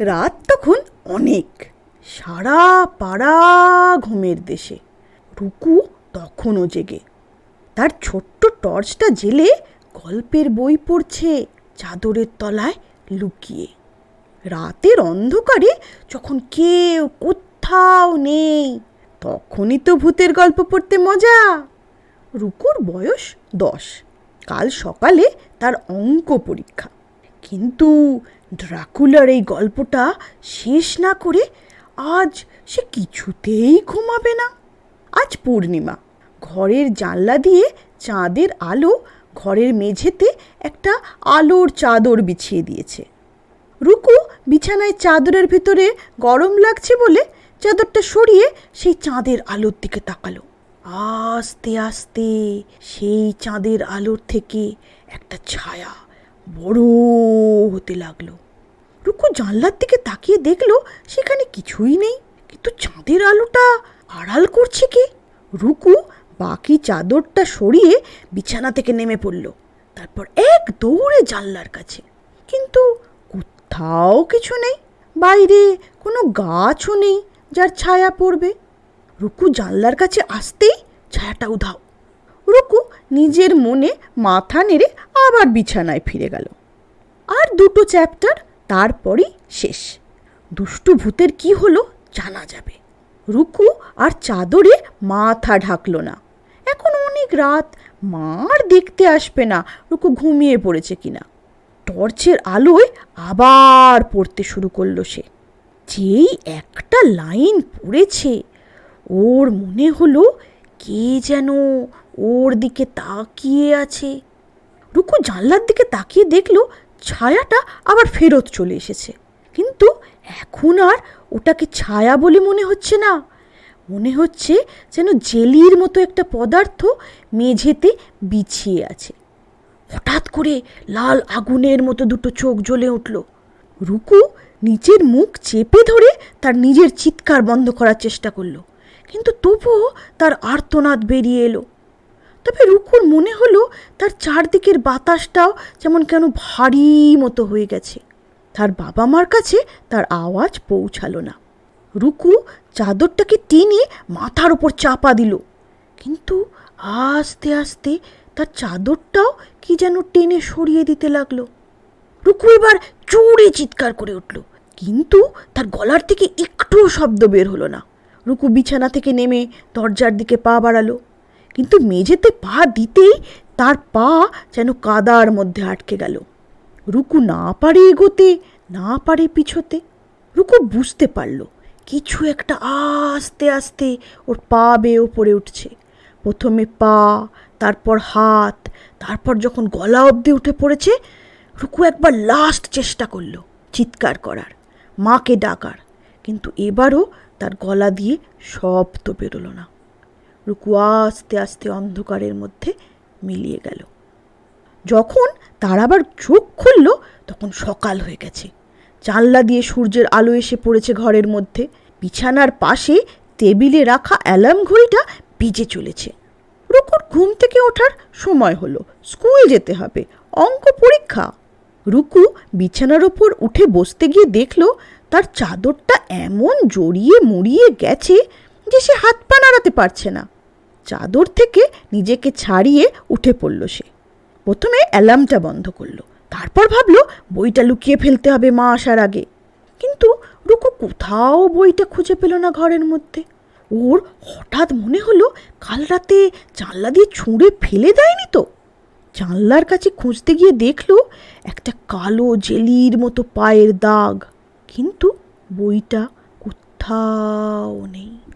রাত তখন অনেক। সারা পাড়া ঘুমের দেশে। রুকু তখনও জেগে। তার ছোট্ট টর্চটা জেলে গল্পের বই পড়ছে চাদরের তলায় লুকিয়ে। রাতের অন্ধকারে যখন কেউ কোথাও নেই, তখনই তো ভূতের গল্প পড়তে মজা। রুকুর বয়স দশ। কাল সকালে তার অঙ্ক পরীক্ষা। কিন্তু ড্রাকুলার এই গল্পটা শেষ না করে আজ সে কিছুতেই ঘুমাবে না। আজ পূর্ণিমা। ঘরের জানলা দিয়ে চাঁদের আলো ঘরের মেঝেতে একটা আলোর চাদর বিছিয়ে দিয়েছে। রুকু, বিছানায় চাদরের ভিতরে গরম লাগছে বলে চাদরটা সরিয়ে সেই চাঁদের আলোর দিকে তাকালো। আস্তে আস্তে সেই চাঁদের আলোর থেকে একটা ছায়া বড় হতে লাগল। রুকু জানলার দিকে তাকিয়ে দেখল, সেখানে কিছুই নেই। কিন্তু চাঁদের আলোটা আড়াল করছে কে? রুকু বাকি চাদরটা সরিয়ে বিছানা থেকে নেমে পড়ল। তারপর এক দৌড়ে জানলার কাছে। কিন্তু কোথাও কিছু নেই। বাইরে কোনো গাছও নেই যার ছায়া পড়বে। রুকু জানলার কাছে আসতেই ছায়াটা উধাও। রুকু নিজের মনে মাথা নেড়ে আবার বিছানায় ফিরে গেল। আর দুটো চ্যাপ্টার তারপরই শেষ। দুষ্টু ভূতের কি হলো জানা যাবে। রুকু আর চাদরে মাথা ঢাকল না। এখন অনেক রাত মার দেখতে আসবে না, রুকু ঘুমিয়ে পড়েছে কিনা। টর্চের আলোয় আবার পড়তে শুরু করল সে। যেই একটা লাইন পড়েছে, ওর মনে হলো কে যেন ওর দিকে তাকিয়ে আছে। রুকু জানলার দিকে তাকিয়ে দেখল ছায়াটা আবার ফেরত চলে এসেছে। কিন্তু এখন আর ওটাকে ছায়া বলে মনে হচ্ছে না। মনে হচ্ছে যেন জেলির মতো একটা পদার্থ মেঝেতে বিছিয়ে আছে। হঠাৎ করে লাল আগুনের মতো দুটো চোখ জ্বলে উঠল। রুকু নিচের মুখ চেপে ধরে তার নিজের চিৎকার বন্ধ করার চেষ্টা করল। কিন্তু তবুও তার আর্তনাদ বেরিয়ে এলো। তবে রুকুর মনে হলো তার চারদিকের বাতাসটাও যেমন কেন ভারী মতো হয়ে গেছে। তার বাবা মার কাছে তার আওয়াজ পৌঁছালো না। রুকু চাদরটাকে টেনে মাথার ওপর চাপা দিল। কিন্তু আস্তে আস্তে তার চাদরটাও কি যেন টেনে সরিয়ে দিতে লাগল। রুকু এবার জোরে চিৎকার করে উঠল। কিন্তু তার গলার থেকে একটুও শব্দ বের হলো না। রুকু বিছানা থেকে নেমে দরজার দিকে পা বাড়ালো। কিন্তু মেঝেতে পা দিতেই তার পা যেন কাদার মধ্যে আটকে গেল। রুকু না পারে এগোতে, না পারে পিছোতে, রুকু বুঝতে পারল, কিছু একটা আস্তে আস্তে ওর পা বেয়ে ওপরে উঠছে। প্রথমে পা, তারপর হাত, তারপর যখন গলা অবধি উঠে পড়েছে, রুকু একবার লাস্ট চেষ্টা করল চিৎকার করার, মাকে ডাকার, কিন্তু এবারও তার গলা দিয়ে শব্দ বেরোলো না। রুকু আস্তে আস্তে অন্ধকারের মধ্যে মিলিয়ে গেল। যখন তার আবার চোখ খুলল, তখন সকাল হয়ে গেছে। জানলা দিয়ে সূর্যের আলো এসে পড়েছে ঘরের মধ্যে। বিছানার পাশে টেবিলে রাখা অ্যালার্ম ঘড়িটা ভিজে চলেছে। রুকুর ঘুম থেকে ওঠার সময় হলো। স্কুল যেতে হবে। অঙ্ক পরীক্ষা। রুকু বিছানার ওপর উঠে বসতে গিয়ে দেখল, তার চাদরটা এমন জড়িয়ে মুড়িয়ে গেছে যে সে হাত পা নাড়াতে পারছে না। চাদর থেকে নিজেকে ছাড়িয়ে উঠে পড়ল সে। প্রথমে অ্যালার্মটা বন্ধ করল। তারপর ভাবলো, বইটা লুকিয়ে ফেলতে হবে মা আসার আগে। কিন্তু রুকু কোথাও বইটা খুঁজে পেল না ঘরের মধ্যে। ওর হঠাৎ মনে হলো, কাল রাতে জানলা দিয়ে ছুঁড়ে ফেলে দেয়নি তো। জানলার কাছে খুঁজতে গিয়ে দেখল, একটা কালো জেলির মতো পায়ের দাগ। কিন্তু বইটা কোথাও নেই।